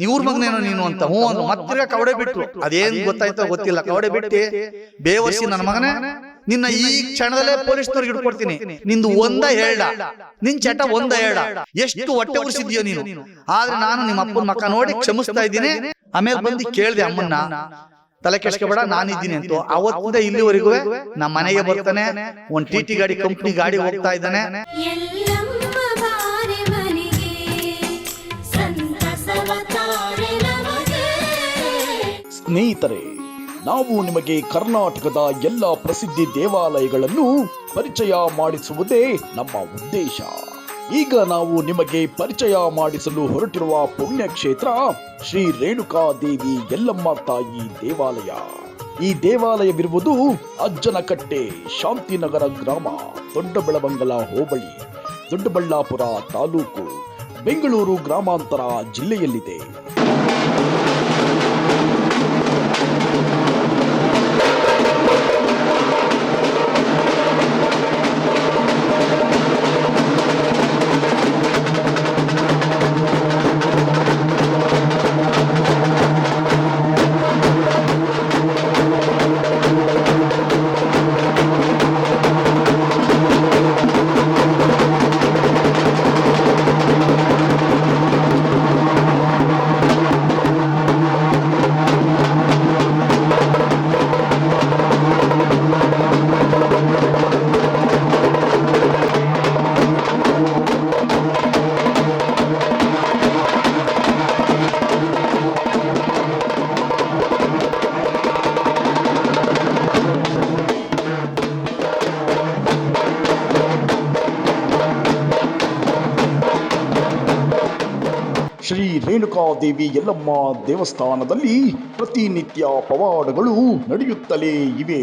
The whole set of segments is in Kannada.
ನೀವ್ರ ಮಗನೇನೋ ನೀನು ಅಂತ. ಹ್ಞೂ ಅಂದ್ರೆ ಮತ್ತೆ ಕವಡೆ ಬಿಟ್ರು. ಅದೇನ್ ಗೊತ್ತಾಯ್ತೋ ಗೊತ್ತಿಲ್ಲ. ಕವಡೆ ಬಿಟ್ಟು. ಬೇವಸಿ ನನ್ನ ಮಗನೇ ನಿನ್ನ ಈ ಕ್ಷಣದಲ್ಲೇ ಪೊಲೀಸ್ನವ್ರಿಗೆ ಹಿಡ್ಕೊಡ್ತೀನಿ. ನಿಂದು ಒಂದ ಹೇಳ ನಿನ್ ಚಟ ಒಂದ ಹೇಳ ಎಷ್ಟು ಹೊಟ್ಟೆ ಉರಿಸಿದ್ಯೋ ನೀನು. ಆದ್ರೆ ನಾನು ನಿಮ್ಮ ಅಪ್ಪನ ಮಕ್ಕ ನೋಡಿ ಕ್ಷಮಿಸ್ತಾ ಇದ್ದೀನಿ. ಆಮೇಲೆ ಬಂದು ಕೇಳಿದೆ ಅಮ್ಮನ್ನ. ತಲೆ ಕೆಡ್ಸ್ಕೊಬೇಡ ನಾನಿದ್ದೀನಿ ಅಂತ. ಅವತ್ತಿಂದ ಇಲ್ಲಿವರೆಗೂ ನಮ್ಮ ಮನೆಗೆ ಬರ್ತಾನೆ. ಒಂದ್ ಟಿ ಟಿ ಗಾಡಿ ಕಂಪ್ನಿ ಗಾಡಿ ಹೋಗ್ತಾ ಇದ್ದಾನೆ. ಸ್ನೇಹಿತರೆ, ನಾವು ನಿಮಗೆ ಕರ್ನಾಟಕದ ಎಲ್ಲ ಪ್ರಸಿದ್ಧಿ ದೇವಾಲಯಗಳನ್ನು ಪರಿಚಯ ಮಾಡಿಸುವುದೇ ನಮ್ಮ ಉದ್ದೇಶ. ಈಗ ನಾವು ನಿಮಗೆ ಪರಿಚಯ ಮಾಡಿಸಲು ಹೊರಟಿರುವ ಪುಣ್ಯಕ್ಷೇತ್ರ ಶ್ರೀ ರೇಣುಕಾ ದೇವಿ ಯಲ್ಲಮ್ಮ ತಾಯಿ ದೇವಾಲಯ. ಈ ದೇವಾಲಯವಿರುವುದು ಅಜ್ಜನಕಟ್ಟೆ ಶಾಂತಿನಗರ ಗ್ರಾಮ, ದೊಡ್ಡಬೆಳವಂಗಲ ಹೋಬಳಿ, ದೊಡ್ಡಬಳ್ಳಾಪುರ ತಾಲೂಕು, ಬೆಂಗಳೂರು ಗ್ರಾಮಾಂತರ ಜಿಲ್ಲೆಯಲ್ಲಿದೆ. ರೇಣುಕಾದೇವಿ ಯಲ್ಲಮ್ಮ ದೇವಸ್ಥಾನದಲ್ಲಿ ಪ್ರತಿನಿತ್ಯ ಪವಾಡಗಳು ನಡೆಯುತ್ತಲೇ ಇವೆ.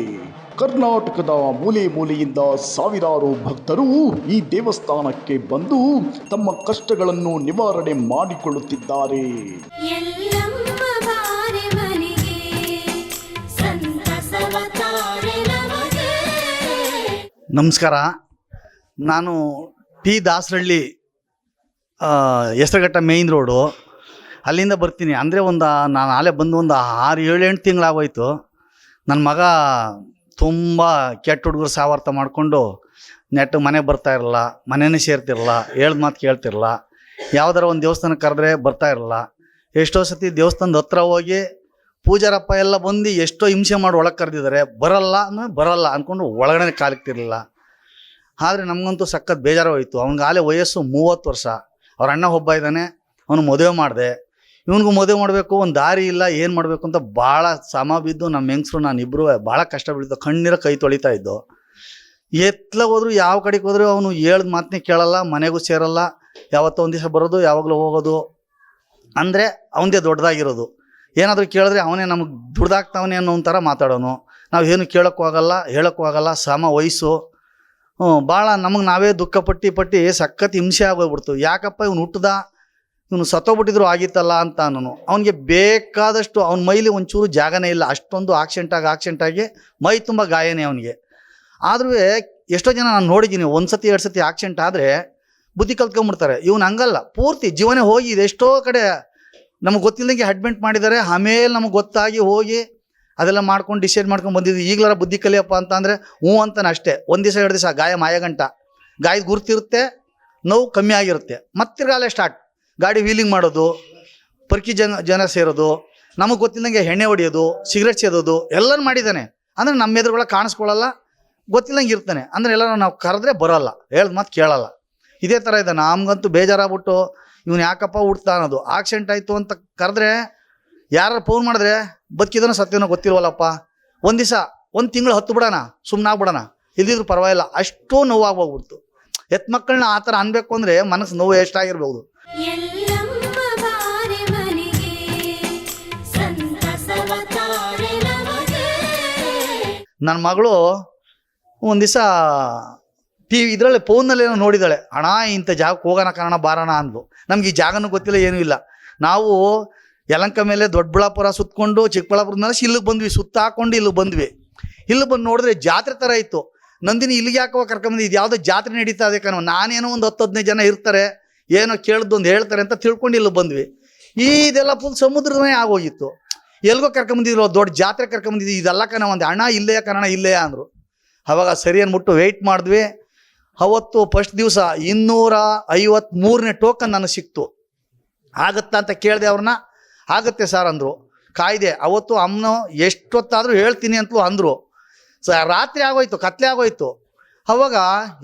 ಕರ್ನಾಟಕದ ಮೂಲೆ ಮೂಲೆಯಿಂದ ಸಾವಿರಾರು ಭಕ್ತರು ಈ ದೇವಸ್ಥಾನಕ್ಕೆ ಬಂದು ತಮ್ಮ ಕಷ್ಟಗಳನ್ನು ನಿವಾರಣೆ ಮಾಡಿಕೊಳ್ಳುತ್ತಿದ್ದಾರೆ. ಎಲ್ಲಮ್ಮ ಬಾರೆ ಮನೆಗೆ ಸಂತಸವ ತಾರೆ ನಮಸ್ಕಾರ. ನಾನು T Dasarahalli Hesaraghatta main road ಅಲ್ಲಿಂದ ಬರ್ತೀನಿ. ಅಂದರೆ ಒಂದು ನಾನು ಆಲೆ ಬಂದು ಒಂದು ಆರು ಏಳು ಎಂಟು ತಿಂಗಳಾಗೋಯ್ತು. ನನ್ನ ಮಗ ತುಂಬ ಕೆಟ್ಟ ಹುಡುಗರು ಸಾವಾರ್ಥ ಮಾಡಿಕೊಂಡು ನೆಟ್ಟು ಮನೆಗೆ ಬರ್ತಾ ಇರಲ್ಲ ಮನೆಯೇ ಸೇರ್ತಿರಲ್ಲ ಹೇಳ್ದ ಮಾತು ಕೇಳ್ತಿರಲ್ಲ ಯಾವ್ದಾರ ಒಂದು ದೇವಸ್ಥಾನಕ್ಕೆ ಕರೆದ್ರೆ ಬರ್ತಾ ಇರಲ್ಲ ಎಷ್ಟೋ ಸತಿ ದೇವಸ್ಥಾನದ ಹತ್ರ ಹೋಗಿ ಪೂಜಾರಪ್ಪ ಎಲ್ಲ ಬಂದು ಎಷ್ಟೋ ಹಿಂಸೆ ಮಾಡಿ ಒಳಗೆ ಕರೆದಿದ್ದಾರೆ ಬರಲ್ಲ ಅಂದ್ರೆ ಬರಲ್ಲ ಅಂದ್ಕೊಂಡು ಒಳಗಡೆ ಕಾಲಿಕ್ತಿರಲಿಲ್ಲ ಆದರೆ ನಮಗಂತೂ ಸಖತ್ ಬೇಜಾರು ಹೋಯಿತು ಅವ್ನಿಗೆ ಆಲೆ ವಯಸ್ಸು ಮೂವತ್ತು ವರ್ಷ. ಅವ್ರ ಅಣ್ಣ ಒಬ್ಬ ಇದ್ದಾನೆ. ಅವನು ಮದುವೆ ಮಾಡಿದೆ. ಇವನಿಗೂ ಮದುವೆ ಮಾಡಬೇಕು, ಒಂದು ದಾರಿ ಇಲ್ಲ, ಏನು ಮಾಡಬೇಕು ಅಂತ ಭಾಳ ಸಮ ಬಿದ್ದು ನಮ್ಮ ಹೆಂಗಸರು, ನಾನು ಇಬ್ಬರು ಭಾಳ ಕಷ್ಟ ಬೀಳ್ತು ಕಣ್ಣೀರ ಕೈ ತೊಳಿತಾ ಇದ್ದು. ಎತ್ಲ ಹೋದ್ರು, ಯಾವ ಕಡೆಗೆ ಹೋದ್ರು ಅವನು ಹೇಳ್ದ ಮಾತನ್ನೇ ಕೇಳಲ್ಲ, ಮನೆಗೂ ಸೇರಲ್ಲ. ಯಾವತ್ತೋ ಒಂದು ದಿವಸ ಬರೋದು, ಯಾವಾಗಲೂ ಹೋಗೋದು. ಅಂದರೆ ಅವನದೇ ದೊಡ್ಡದಾಗಿರೋದು. ಏನಾದರೂ ಕೇಳಿದ್ರೆ ಅವನೇ ನಮಗೆ ದುಡ್ದಾಗ್ತಾವನೆ ಅನ್ನೋ ಒಂಥರ ಮಾತಾಡೋನು. ನಾವು ಏನು ಕೇಳೋಕ್ಕೂ ಆಗಲ್ಲ, ಹೇಳೋಕ್ಕೂ ಆಗಲ್ಲ, ಸಮ ವಯಸ್ಸು. ಭಾಳ ನಮಗೆ ನಾವೇ ದುಃಖ ಪಟ್ಟಿ ಪಟ್ಟಿ ಸಖತ್ ಹಿಂಸೆ ಆಗೋಗ್ಬಿಡ್ತು. ಯಾಕಪ್ಪ ಇವ್ನು ಹುಟ್ಟದ ಇವನು ಸತ್ತೋಗ್ಬಿಟ್ಟಿದ್ರು ಆಗಿತ್ತಲ್ಲ ಅಂತ ಅನ್ನೋನು. ಅವನಿಗೆ ಬೇಕಾದಷ್ಟು ಅವನ ಮೈಲಿ ಒಂಚೂರು ಜಾಗನೇ ಇಲ್ಲ. ಅಷ್ಟೊಂದು ಆಕ್ಸಿಡೆಂಟ್ ಆಗಿ ಆಕ್ಸಿಡೆಂಟ್ ಆಗಿ ಮೈ ತುಂಬ ಗಾಯನೇ ಅವನಿಗೆ. ಆದರೂ ಎಷ್ಟೋ ಜನ ನಾನು ನೋಡಿದ್ದೀನಿ ಒಂದು ಸತಿ ಎರಡು ಸತಿ ಆಕ್ಸಿಡೆಂಟ್ ಆದರೆ ಬುದ್ಧಿ ಕಲ್ತ್ಕೊಂಬಿಡ್ತಾರೆ ಇವನು ಹಂಗಲ್ಲ. ಪೂರ್ತಿ ಜೀವನೇ ಹೋಗಿ ಎಷ್ಟೋ ಕಡೆ ನಮಗೆ ಗೊತ್ತಿಲ್ಲದಂಗೆ ಅಡ್ಮಿಂಟ್ ಮಾಡಿದ್ದಾರೆ. ಆಮೇಲೆ ನಮಗೆ ಗೊತ್ತಾಗಿ ಹೋಗಿ ಅದೆಲ್ಲ ಮಾಡ್ಕೊಂಡು ಡಿಸೈಡ್ ಮಾಡ್ಕೊಂಡು ಬಂದಿದ್ವಿ ಈಗಲಾರ ಬುದ್ಧಿ ಕಲಿಯಪ್ಪ ಅಂತ ಅಂದರೆ ಹ್ಞೂ ಅಂತಾನೆ ಅಷ್ಟೇ. ಒಂದು ದಿವಸ, ಎರಡು ದಿವಸ ಗಾಯ ಮಾಯಗಂಟ. ಗಾಯದ ಗುರ್ತಿರುತ್ತೆ, ನೋವು ಕಮ್ಮಿ ಆಗಿರುತ್ತೆ. ಮತ್ತಿರ್ಗಾಲೆ ಸ್ಟಾರ್ಟ್ ಗಾಡಿ ವೀಲಿಂಗ್ ಮಾಡೋದು, ಪರ್ಕಿ ಜನ ಜನ ಸೇರೋದು, ನಮಗೆ ಗೊತ್ತಿಲ್ಲದಂಗೆ ಎಣ್ಣೆ ಹೊಡೆಯೋದು, ಸಿಗರೇಟ್ ಸೇದೋದು ಎಲ್ಲರೂ ಮಾಡಿದ್ದಾನೆ. ಅಂದರೆ ನಮ್ಮ ಎದುರುಗಳ ಕಾಣಿಸ್ಕೊಳ್ಳಲ್ಲ, ಗೊತ್ತಿಲ್ಲಂಗೆ ಇರ್ತಾನೆ. ಅಂದರೆ ಎಲ್ಲರೂ ನಾವು ಕರೆದ್ರೆ ಬರೋಲ್ಲ, ಹೇಳ್ದ ಮಾತು ಕೇಳಲ್ಲ. ಇದೇ ಥರ ಇದೆ, ನಮ್ಗಂತೂ ಬೇಜಾರಾಗ್ಬಿಟ್ಟು ಇವನು ಯಾಕಪ್ಪ ಹುಡ್ತಾ ಅನ್ನೋದು. ಆಕ್ಸಿಡೆಂಟ್ ಆಯಿತು ಅಂತ ಕರೆದ್ರೆ ಯಾರು ಫೋನ್ ಮಾಡಿದ್ರೆ ಬದುಕಿದನೋ ಸತ್ಯನೋ ಗೊತ್ತಿಲ್ವಲ್ಲಪ್ಪ. ಒಂದು ದಿವಸ, ಒಂದು ತಿಂಗಳು ಹತ್ತು ಬಿಡೋಣ ಸುಮ್ಮನೆ ಆಗ್ಬಿಡೋಣ. ಇಲ್ದಿದ್ರು ಪರವಾಗಿಲ್ಲ, ಅಷ್ಟು ನೋವಾಗೋಗ್ಬಿಡ್ತು ಎತ್ ಮಕ್ಕಳನ್ನ ಆ ಥರ ಅನ್ಬೇಕು ಅಂದರೆ ಮನಸ್ಸು ನೋವು ಎಷ್ಟಾಗಿರ್ಬೋದು ನನ್ನ ಮಗಳು ಒಂದು ದಿವಸ ಟಿ ವಿ ಇದರಲ್ಲಿ ಫೋನಲ್ಲಿ ಏನೋ ನೋಡಿದಾಳೆ. ಅಣ್ಣ, ಇಂಥ ಜಾಗಕ್ಕೆ ಹೋಗೋಣ ಕಾರಣ ಬಾರೋಣ ಅಂದ್ಲು. ನಮ್ಗೆ ಈ ಜಾಗನೂ ಗೊತ್ತಿಲ್ಲ, ಏನೂ ಇಲ್ಲ. ನಾವು ಯಲಂಕ ಮೇಲೆ ದೊಡ್ಡಬಳ್ಳಾಪುರ ಸುತ್ತಕೊಂಡು ಚಿಕ್ಕಬಳ್ಳಾಪುರದಿಂದ ಇಲ್ಲಿಗೆ ಬಂದ್ವಿ. ಸುತ್ತ ಹಾಕೊಂಡು ಇಲ್ಲಿಗೆ ಬಂದ್ವಿ. ಇಲ್ಲಿ ಬಂದು ನೋಡಿದ್ರೆ ಜಾತ್ರೆ ಥರ ಇತ್ತು. ನಂದಿನಿ ಇಲ್ಲಿಗೆ ಯಾಕೋ ಕರ್ಕೊಂಬಂದು ಇದು ಯಾವುದೋ ಜಾತ್ರೆ ನಡೀತಾ ಇದೆ ಕಣೋ. ನಾನೇನೋ ಒಂದು ಹತ್ತು ಹದಿನೈದು ಜನ ಇರ್ತಾರೆ. ಏನೋ ಕೇಳಿದ್ದೊಂದು ಹೇಳ್ತಾರೆ ಅಂತ ತಿಳ್ಕೊಂಡು ಇಲ್ಲಿ ಬಂದ್ವಿ. ಇದೆಲ್ಲ ಫುಲ್ ಸಮುದ್ರನೇ ಆಗೋಗಿತ್ತು. ಎಲ್ಗೋ ಕರ್ಕೊಂಬಂದಿದ್ರು ದೊಡ್ಡ ಜಾತ್ರೆ ಕರ್ಕೊಂಬಂದಿದ್ವಿ ಇದೆಲ್ಲ ಕಣ, ಒಂದು ಹಣ ಇಲ್ಲೇ ಕನ್ನಡ ಇಲ್ಲೇ ಅಂದರು. ಅವಾಗ ಸರಿ ಅಂದ್ಬಿಟ್ಟು ವೆಯ್ಟ್ ಮಾಡಿದ್ವಿ. ಅವತ್ತು ಫಸ್ಟ್ ದಿವಸ ಇನ್ನೂರ ಐವತ್ತ್ಮೂರನೇ ಟೋಕನ್ ನನಗೆ ಸಿಕ್ತು. ಆಗತ್ತಾ ಅಂತ ಕೇಳಿದೆ ಅವ್ರನ್ನ. ಆಗುತ್ತೆ ಸರ್ ಅಂದರು. ಕಾಯ್ದೆ, ಅವತ್ತು ಅಮ್ಮನು ಎಷ್ಟೊತ್ತಾದರೂ ಹೇಳ್ತೀನಿ ಅಂತಲೂ ಅಂದರು. ಸ ರಾತ್ರಿ ಆಗೋಯ್ತು, ಕತ್ಲೆ ಆಗೋಯ್ತು. ಅವಾಗ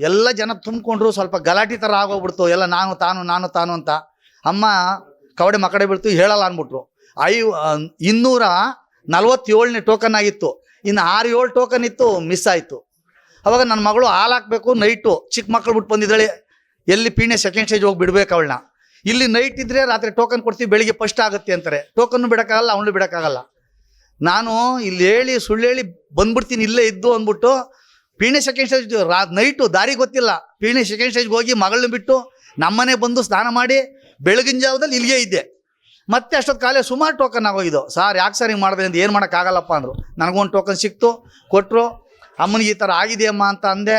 ಎಲ್ಲ ಜನ ತುಂಬಿಕೊಂಡ್ರು ಸ್ವಲ್ಪ ಗಲಾಟೆ ಥರ ಆಗೋಗ್ಬಿಡ್ತು. ಎಲ್ಲ ನಾನು, ತಾನು ನಾನು, ತಾನು ಅಂತ. ಅಮ್ಮ ಕವಡೆ ಮಕಡೆ ಬಿಡ್ತು ಹೇಳಲ್ಲ ಅಂದ್ಬಿಟ್ರು ಐ ಇನ್ನೂರ ನಲ್ವತ್ತೇಳನೇ ಟೋಕನ್ ಆಗಿತ್ತು. ಇನ್ನು ಆರು ಏಳು ಟೋಕನ್ ಇತ್ತು ಮಿಸ್ ಆಯಿತು. ಅವಾಗ ನನ್ನ ಮಗಳು ಹಾಲು ಹಾಕಬೇಕು ನೈಟು ಚಿಕ್ಕ ಮಕ್ಕಳು ಬಿಟ್ಟು ಬಂದಿದ್ದಾಳೆ. ಎಲ್ಲಿ ಪೀಣೆ ಸೆಕೆಂಡ್ ಸ್ಟೇಜ್ ಹೋಗಿ ಬಿಡ್ಬೇಕು ಅವಳನ್ನ. ಇಲ್ಲಿ ನೈಟ್ ಇದ್ದರೆ ರಾತ್ರಿ ಟೋಕನ್ ಕೊಡ್ತೀವಿ, ಬೆಳಿಗ್ಗೆ ಫಸ್ಟ್ ಆಗುತ್ತೆ ಅಂತಾರೆ. ಟೋಕನ್ನು ಬಿಡೋಕ್ಕಾಗಲ್ಲ ಅವಳು ಬಿಡೋಕ್ಕಾಗಲ್ಲ. ನಾನು ಇಲ್ಲಿ ಹೇಳಿ, ಸುಳ್ಳು ಹೇಳಿ ಬಂದ್ಬಿಡ್ತೀನಿ, ಇಲ್ಲೇ ಇದ್ದು ಅಂದ್ಬಿಟ್ಟು ಪೀಣೆ ಸೆಕೆಂಡ್ ಸ್ಟೇಜ್ ರಾ ನೈಟು ದಾರಿ ಗೊತ್ತಿಲ್ಲ. ಪೀಣೆ ಸೆಕೆಂಡ್ ಸ್ಟೇಜ್ಗೆ ಹೋಗಿ ಮಗಳನ್ನ ಬಿಟ್ಟು ನಮ್ಮನೆ ಬಂದು ಸ್ನಾನ ಮಾಡಿ ಬೆಳಗಿನ ಜಾವದಲ್ಲಿ ಇಲ್ಲಿಗೆ ಇದ್ದೆ. ಮತ್ತೆ ಅಷ್ಟೊತ್ತು ಕಾಲೇ ಸುಮಾರು ಟೋಕನ್ ಆಗೋಗಿದ್ದು. ಸಾರ್, ಯಾಕೆ ಸರ್ ಹಿಂಗೆ ಮಾಡಿದೆ? ಅಂತ ಏನು ಮಾಡೋಕ್ಕಾಗಲ್ಲಪ್ಪ ಅಂದರು. ನನಗೊಂದು ಟೋಕನ್ ಸಿಕ್ತು ಕೊಟ್ಟರು ಅಮ್ಮನಿಗೆ ಈ ಥರ ಆಗಿದೆಯಮ್ಮ ಅಂತ ಅಂದೆ.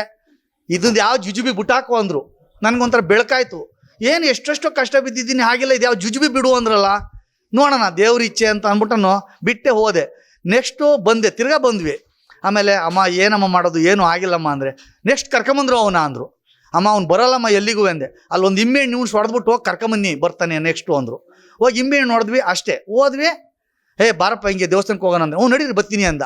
ಇದೊಂದು ಯಾವ ಜುಜುಬಿ ಬಿಟ್ಟಾಕು ಅಂದರು. ನನಗೊಂಥರ ಬೆಳಕಾಯ್ತು. ಏನು ಎಷ್ಟೆಷ್ಟು ಕಷ್ಟ ಬಿದ್ದಿದ್ದೀನಿ, ಹಾಗಿಲ್ಲ, ಇದು ಯಾವ ಜುಜುಬಿ ಬಿಡು ಅಂದ್ರಲ್ಲ. ನೋಡೋಣ, ದೇವ್ರ ಇಚ್ಛೆ ಅಂತ ಅಂದ್ಬಿಟ್ಟು ಬಿಟ್ಟೆ ಹೋದೆ. ನೆಕ್ಸ್ಟು ಬಂದೆ, ತಿರ್ಗಾ ಬಂದ್ವಿ. ಆಮೇಲೆ ಅಮ್ಮ ಏನಮ್ಮ ಮಾಡೋದು? ಏನು ಆಗಿಲ್ಲಮ್ಮ ಅಂದರೆ ನೆಕ್ಸ್ಟ್ ಕರ್ಕೊಂಬಂದ್ರು ಅವನ ಅಂದರು. ಅಮ್ಮ ಅವ್ನು ಬರಲ್ಲಮ್ಮ ಎಲ್ಲಿಗೂ ಎಂದೆ. ಅಲ್ಲೊಂದು ಹಣ್ಣು ನೀವು ಹೊಡೆದ್ಬಿಟ್ಟು ಹೋಗಿ ಕರ್ಕೊಂಬನ್ನಿ ಬರ್ತಾನೆ ನೆಕ್ಸ್ಟು ಅಂದರು. ಹೋಗಿ ಇಮ್ಮೆ ಹಣ್ಣು ನೋಡಿದ್ವಿ ಅಷ್ಟೇ. ಹೋದ್ವಿ ಏ ಬಾರಪ್ಪ ಹಿಂಗೆ ದೇವಸ್ಥಾನಕ್ಕೆ ಹೋಗೋಣ ಅಂದೆ. ಹ್ಞೂ ನಡೀರಿ ಬರ್ತೀನಿ ಅಂದ.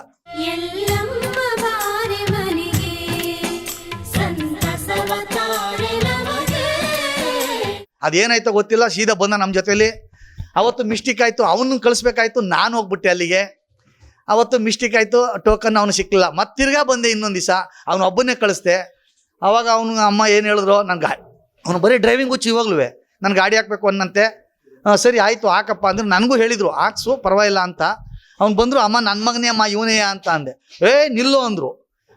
ಅದೇನಾಯ್ತೋ ಗೊತ್ತಿಲ್ಲ ಸೀದಾ ಬಂದ ನಮ್ಮ ಜೊತೆಲಿ. ಅವತ್ತು ಮಿಸ್ಟೇಕ್ ಆಯಿತು ಅವನ್ನ ಕಳಿಸ್ಬೇಕಾಯ್ತು ನಾನು ಹೋಗ್ಬಿಟ್ಟೆ ಅಲ್ಲಿಗೆ. ಅವತ್ತು ಮಿಸ್ಟೇಕ್ ಆಯಿತು ಟೋಕನ್ ಅವನು ಸಿಕ್ಕಲಿಲ್ಲ ಮತ್ತೆ ತಿರ್ಗಾ ಬಂದೆ ಇನ್ನೊಂದು ದಿವಸ, ಅವನು ಒಬ್ಬನೇ ಕಳಿಸ್ದೆ. ಅವಾಗ ಅವನು, ಅಮ್ಮ ಏನು ಹೇಳಿದ್ರು ನನ್ನ ಗಾಡಿ ಅವನು ಬರೀ ಡ್ರೈವಿಂಗ್ ಹುಚ್ಚು ಇವಾಗ್ಲೂ ನನ್ನ ಗಾಡಿ ಹಾಕ್ಬೇಕು ಅನ್ನಂತೆ. ಸರಿ, ಆಯಿತು, ಹಾಕಪ್ಪ ಅಂದ್ರೆ ನನಗೂ ಹೇಳಿದರು. ಹಾಕ್ಸು, ಪರವಾಗಿಲ್ಲ ಅಂತ. ಅವ್ನು ಬಂದರು, ಅಮ್ಮ ನನ್ನ ಮಗನೇ, ಅಮ್ಮ ಇವನೇ ಅಂತ ಅಂದೆ. ಏ, ನಿಲ್ಲು ಅಂದರು.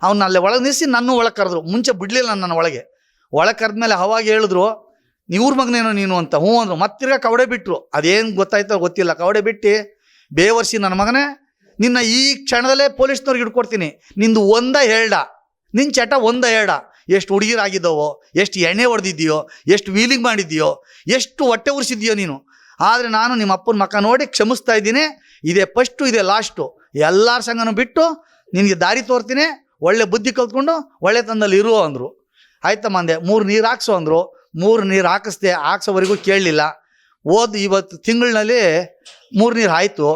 ಅವ್ನು ಅಲ್ಲೇ ಒಳಗೆ ನಿಲ್ಲಿಸಿ ನನ್ನ ಒಳಗೆ ಕರೆದ್ರು. ಮುಂಚೆ ಬಿಡಲಿಲ್ಲ ನನ್ನ ಒಳಗೆ. ಒಳಗೆ ಕರೆದ್ಮೇಲೆ ಅವಾಗ ಹೇಳಿದ್ರು, ಇವ್ರ ಮಗನೇನೋ ನೀನು ಅಂತ. ಹ್ಞೂ ಅಂದರು. ಮತ್ತಿರ್ಗ ಕವಡೆ ಬಿಟ್ಟರು ಅದೇನು ಗೊತ್ತಾಯ್ತೋ ಗೊತ್ತಿಲ್ಲ. ಕವಡೆ ಬಿಟ್ಟು, ಬೇವರ್ಸಿ ನನ್ನ ಮಗನೇ ನಿನ್ನ ಈ ಕ್ಷಣದಲ್ಲೇ ಪೊಲೀಸ್ನವ್ರಿಗೆ ಹಿಡ್ಕೊಡ್ತೀನಿ. ನಿಂದು ಒಂದ ಹೇಳ್ಡ ನಿನ್ನ ಚಟ ಒಂದ ಹೇಳ್ಡ ಎಷ್ಟು ಹುಡುಗಿರಾಗಿದ್ದಾವೋ, ಎಷ್ಟು ಎಣ್ಣೆ ಹೊಡೆದಿದ್ದೀಯೋ, ಎಷ್ಟು ವೀಲಿಂಗ್ ಮಾಡಿದ್ದೀಯೋ, ಎಷ್ಟು ಹೊಟ್ಟೆ ಉರಿಸಿದ್ಯೋ ನೀನು. ಆದರೆ ನಾನು ನಿಮ್ಮ ಅಪ್ಪನ ಮಕ್ಕ ನೋಡಿ ಕ್ಷಮಿಸ್ತಾ ಇದ್ದೀನಿ. ಇದೇ ಫಸ್ಟು ಇದೇ ಲಾಸ್ಟು ಎಲ್ಲರ ಸಂಘನೂ ಬಿಟ್ಟು ನಿನಗೆ ದಾರಿ ತೋರ್ತೀನಿ. ಒಳ್ಳೆ ಬುದ್ಧಿ ಕಲ್ತ್ಕೊಂಡು ಒಳ್ಳೆ ತಂದಲ್ಲಿ ಇರು ಅಂದರು. ಆಯ್ತಮ್ಮ ಅಂದೆ ಮೂರು ನೀರು ಹಾಕ್ಸು ಅಂದರು. ಮೂರು ನೀರು ಹಾಕಿಸ್ದೆ, ಹಾಕ್ಸೋವರೆಗೂ ಕೇಳಲಿಲ್ಲ. ಓದ್ ಇವತ್ತು ತಿಂಗಳಿನಲ್ಲಿ ಮೂರು ನೀರು ಆಯಿತು.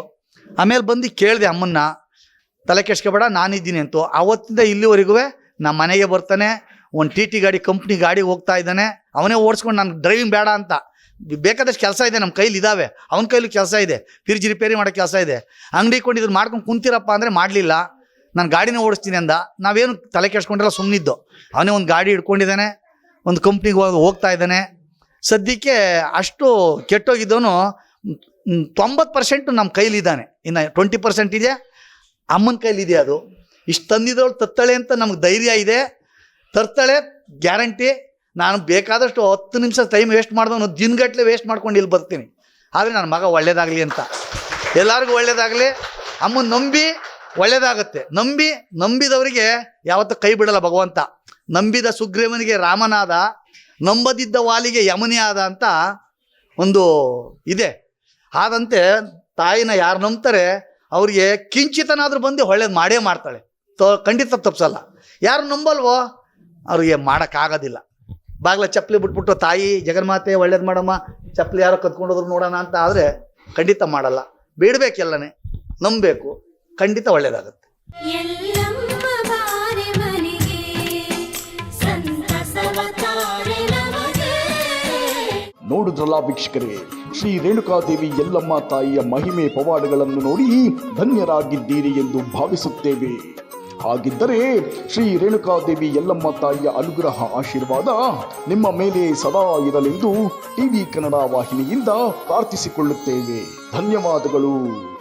ಆಮೇಲೆ ಬಂದು ಕೇಳಿದೆ ಅಮ್ಮನ್ನ, ತಲೆ ಕೆಡ್ಸ್ಕೊಬೇಡ, ನಾನಿದ್ದೀನಿ ಅಂತು. ಅವತ್ತಿಂದ ಇಲ್ಲಿವರೆಗೂ ನಮ್ಮ ಮನೆಗೆ ಬರ್ತಾನೆ, ಒಂದು ಟಿ ಟಿ ಗಾಡಿ ಕಂಪ್ನಿ ಗಾಡಿ ಹೋಗ್ತಾ ಇದ್ದಾನೆ. ಅವನೇ ಓಡಿಸ್ಕೊಂಡು ನಾನು ಡ್ರೈವಿಂಗ್ ಬೇಡ ಅಂತ. ಬೇಕಾದಷ್ಟು ಕೆಲಸ ಇದೆ ನಮ್ಮ ಕೈಲಿ ಇದ್ದಾವೆ ಅವನ ಕೈಲಿ ಕೆಲಸ ಇದೆ. ಫ್ರಿಜ್ ರಿಪೇರಿ ಮಾಡೋ ಕೆಲಸ ಇದೆ. ಅಂಗಡಿ ಕೊಂಡಿದ್ರು ಮಾಡ್ಕೊಂಡು ಕುಂತಿರಪ್ಪ ಅಂದರೆ ಮಾಡಲಿಲ್ಲ. ನಾನು ಗಾಡಿನೇ ಓಡಿಸ್ತೀನಿ ಅಂದ. ನಾವೇನು ತಲೆ ಕೆಡ್ಸ್ಕೊಂಡಿಲ್ಲ ಸುಮ್ಮನಿದ್ದು ಅವನೇ ಒಂದು ಗಾಡಿ ಹಿಡ್ಕೊಂಡಿದ್ದಾನೆ, ಒಂದು ಕಂಪ್ನಿಗೆ ಹೋಗ್ತಾ ಇದ್ದಾನೆ. ಸದ್ಯಕ್ಕೆ ಅಷ್ಟು ಕೆಟ್ಟೋಗಿದ್ದವನು ತೊಂಬತ್ತು ಪರ್ಸೆಂಟು ನಮ್ಮ ಕೈಲಿದ್ದಾನೆ. ಇನ್ನು ಟ್ವೆಂಟಿ ಪರ್ಸೆಂಟ್ ಇದೆ. ಅಮ್ಮನ ಕೈಲಿದೆ ಅದು. ಇಷ್ಟು ತಂದಿದ್ದವಳು ತತ್ತಳೆ ಅಂತ ನಮ್ಗೆ ಧೈರ್ಯ ಇದೆ. ತರ್ತಾಳೆ, ಗ್ಯಾರಂಟಿ. ನಾನು ಬೇಕಾದಷ್ಟು ಹತ್ತು ನಿಮಿಷ ಟೈಮ್ ವೇಸ್ಟ್ ಮಾಡಿದವನು ದಿನಗಟ್ಟಲೆ ವೇಸ್ಟ್ ಮಾಡ್ಕೊಂಡು ಇಲ್ಲಿ ಬರ್ತೀನಿ. ಆದರೆ ನನ್ನ ಮಗ ಒಳ್ಳೇದಾಗಲಿ ಅಂತ. ಎಲ್ಲರಿಗೂ ಒಳ್ಳೇದಾಗಲಿ. ಅಮ್ಮನ ನಂಬಿ ಒಳ್ಳೇದಾಗುತ್ತೆ. ನಂಬಿ, ನಂಬಿದವರಿಗೆ ಯಾವತ್ತೂ ಕೈ ಬಿಡಲ್ಲ ಭಗವಂತ. ನಂಬಿದ ಸುಗ್ರೀವನಿಗೆ ರಾಮನಾದ, ನಂಬದಿದ್ದ ವಾಲಿಗೆ ಯಮನಿ ಆದ ಅಂತ ಒಂದು ಇದೆ. ಆದಂತೆ ತಾಯಿನ ಯಾರು ನಂಬ್ತಾರೆ, ಅವ್ರಿಗೆ ಕಿಂಚಿತನಾದರೂ ಬಂದು ಒಳ್ಳೇದು ಮಾಡೇ ಮಾಡ್ತಾಳೆ. ತೋ, ಖಂಡಿತ ತಪ್ಪಿಸಲ್ಲ ಯಾರು ನಂಬಲ್ವೋ, ಅವ್ರಿಗೆ ಮಾಡೋಕ್ಕಾಗೋದಿಲ್ಲ. ಬಾಗ್ಲ ಚಪ್ಪಲಿ ಬಿಟ್ಬಿಟ್ಟು ತಾಯಿ, ಜಗನ್ಮಾತೆ, ಒಳ್ಳೇದು ಮಾಡಮ್ಮ, ಚಪ್ಪಲಿ ಯಾರೋ ಕತ್ಕೊಂಡೋದ್ರು ನೋಡೋಣ ಅಂತ ಆದರೆ ಖಂಡಿತ ಮಾಡಲ್ಲ. ಬೇಡಬೇಕೆಲ್ಲನೇ. ನಂಬಬೇಕು. ಖಂಡಿತ ಒಳ್ಳೇದಾಗುತ್ತೆ. ನೋಡಿದ್ರಲ್ಲ ವೀಕ್ಷಕರೇ. ಶ್ರೀ ರೇಣುಕಾದೇವಿ ಎಲ್ಲಮ್ಮ ತಾಯಿಯ ಮಹಿಮೆ ಪವಾಡಗಳನ್ನು ನೋಡಿ ಧನ್ಯರಾಗಿದ್ದೀರಿ ಎಂದು ಭಾವಿಸುತ್ತೇವೆ. ಹಾಗಿದ್ದರೆ ಶ್ರೀ ರೇಣುಕಾದೇವಿ ಎಲ್ಲಮ್ಮ ತಾಯಿಯ ಅನುಗ್ರಹ ಆಶೀರ್ವಾದ ನಿಮ್ಮ ಮೇಲೆ ಸದಾ ಇರಲೆಂದು ಟಿವಿ ಕನ್ನಡ ವಾಹಿನಿಯಿಂದ ಪ್ರಾರ್ಥಿಸಿಕೊಳ್ಳುತ್ತೇವೆ. ಧನ್ಯವಾದಗಳು.